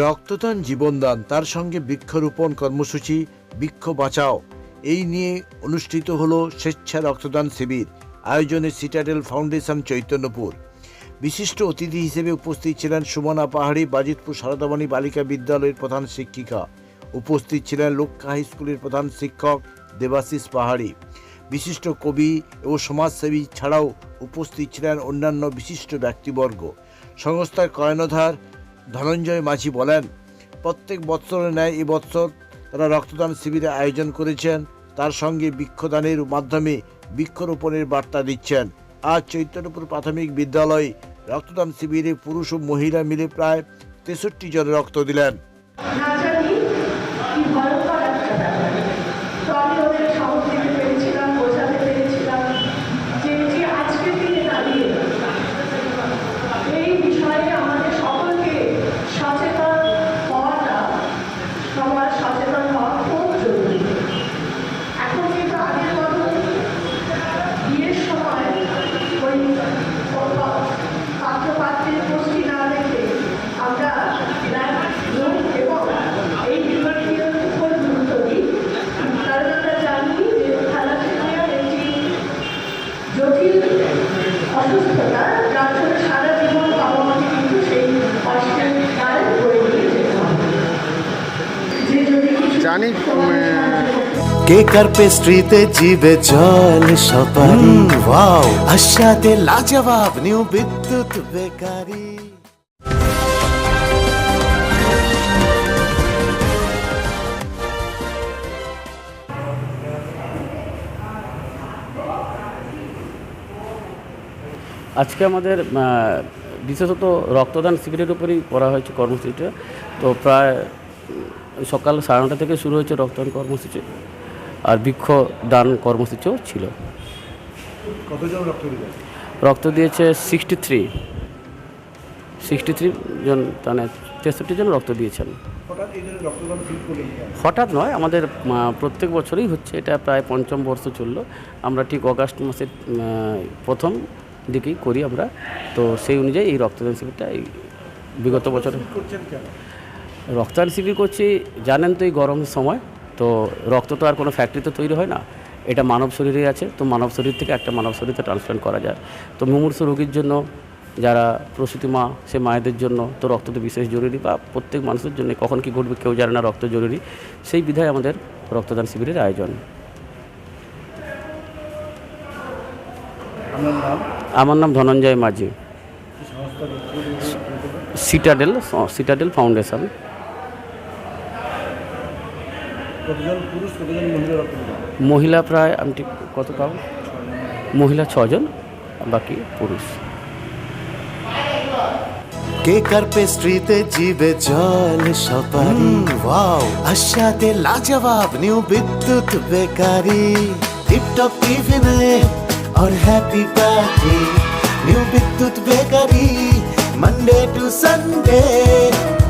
রক্তদান, জীবনদান, তার সঙ্গে বৃক্ষরোপণ কর্মসূচি, বৃক্ষ বাঁচাও। এই নিয়ে অনুষ্ঠিত হলো স্বেচ্ছা রক্তদান শিবির, আয়োজনে সিটাডেল ফাউন্ডেশন চৈতন্যপুর। বিশিষ্ট অতিথি হিসেবে উপস্থিত ছিলেন সুমনা পাহাড়ি, বাজিতপুর সারদামণি বালিকা বিদ্যালয়ের প্রধান শিক্ষিকা। উপস্থিত ছিলেন লক্ষ্য হাই স্কুলের প্রধান শিক্ষক দেবাশিস পাহাড়ি। বিশিষ্ট কবি ও সমাজসেবী ছাড়াও উপস্থিত ছিলেন অন্যান্য বিশিষ্ট ব্যক্তিবর্গ। সংস্থার কর্ণধার ধনঞ্জয় মাঝি বলেন, প্রত্যেক বৎসরের ন্যায় এবছর তারা রক্তদান শিবিরের আয়োজন করেছেন। তার সঙ্গে বৃক্ষদানের মাধ্যমে বৃক্ষরোপণের বার্তা দিচ্ছেন। আজ চৈতন্যপুর প্রাথমিক বিদ্যালয়ে রক্তদান শিবিরে পুরুষ ও মহিলা মিলে প্রায় তেষট্টি জন রক্ত দিলেন না জানি কি ভয়ঙ্কর একটা ব্যাপার তো আমি ওদের সাহস দিতে পেরেছিলাম বোঝাতে পেরেছিলাম যে যে আজকের দিনে দাঁড়িয়ে এই বিষয়ে আমাদের সকলকে সচেতন হওয়াটা সচেতন হওয়া খুব জরুরি। বিয়ের সময় ওই পাত্র পুষ্টি না দেখে আমরা লোক এবং এই বিভাগীয় উপর গুরুত্ব দিই কারণ জানি যে থ্যালাসেমিয়া একটি জটিল অসুস্থতা যার জন্য জানি, উম, কেকার পেস্ট্রিতে জিবে জল সপারি? ওয়াও। আশাতে লাজবাব নিউ বিদ্যুৎ বেকারি। আজকে আমাদের বিশেষত রক্তদান শিবিরের উপরেই করা হয়েছে কর্মসূচিটা। তো প্রায় সকাল সাড়ে নটা থেকে শুরু হয়েছে রক্তদান কর্মসূচি আর বৃক্ষ দান কর্মসূচিও ছিল। কতজন রক্ত রক্ত দিয়েছে সিক্সটি থ্রি সিক্সটি থ্রি জন মানে তেষট্টি জন রক্ত দিয়েছেন। হঠাৎ নয় আমাদের প্রত্যেক বছরই হচ্ছে এটা প্রায় পঞ্চম বর্ষ চলল। আমরা ঠিক অগাস্ট মাসের প্রথম দিকেই করি আমরা। তো সেই অনুযায়ী এই রক্তদান শিবিরটা এই বিগত বছর রক্তদান শিবির করছি জানেন তো এই গরমের সময় তো রক্ত তো আর কোনো ফ্যাক্টরিতে তৈরি হয় না। এটা মানব শরীরে আছে তো মানব শরীর থেকে একটা মানব শরীরে ট্রান্সপ্লান্ট করা যায়। তো মুমূর্ষ রোগীর জন্য যারা প্রসূতি মা সে মায়েদের জন্য তো রক্ত তো বিশেষ জরুরি বা প্রত্যেক মানুষের জন্য কখন কি ঘটবে কেউ জানে না রক্ত জরুরি। সেই বিধায় আমাদের রক্তদান শিবিরের আয়োজন। আমার নাম ধনঞ্জয় মাঝি। সিটাডেল সিটাডেল ফাউন্ডেশন কতজন পুরুষ কতজন মহিলা রক্ত দিলেন মহিলা প্রায় আমি ঠিক কত পাবো মহিলা ছজন বাকি পুরুষ কেকার পেস্ট্রিতে জিবে জল সপারি ওয়াও আশাতে লাজবাব নিউ বিদ্যুৎ বেকারি টিপটপ টিফিনে और happy party new Bidyut bakery Monday to Sunday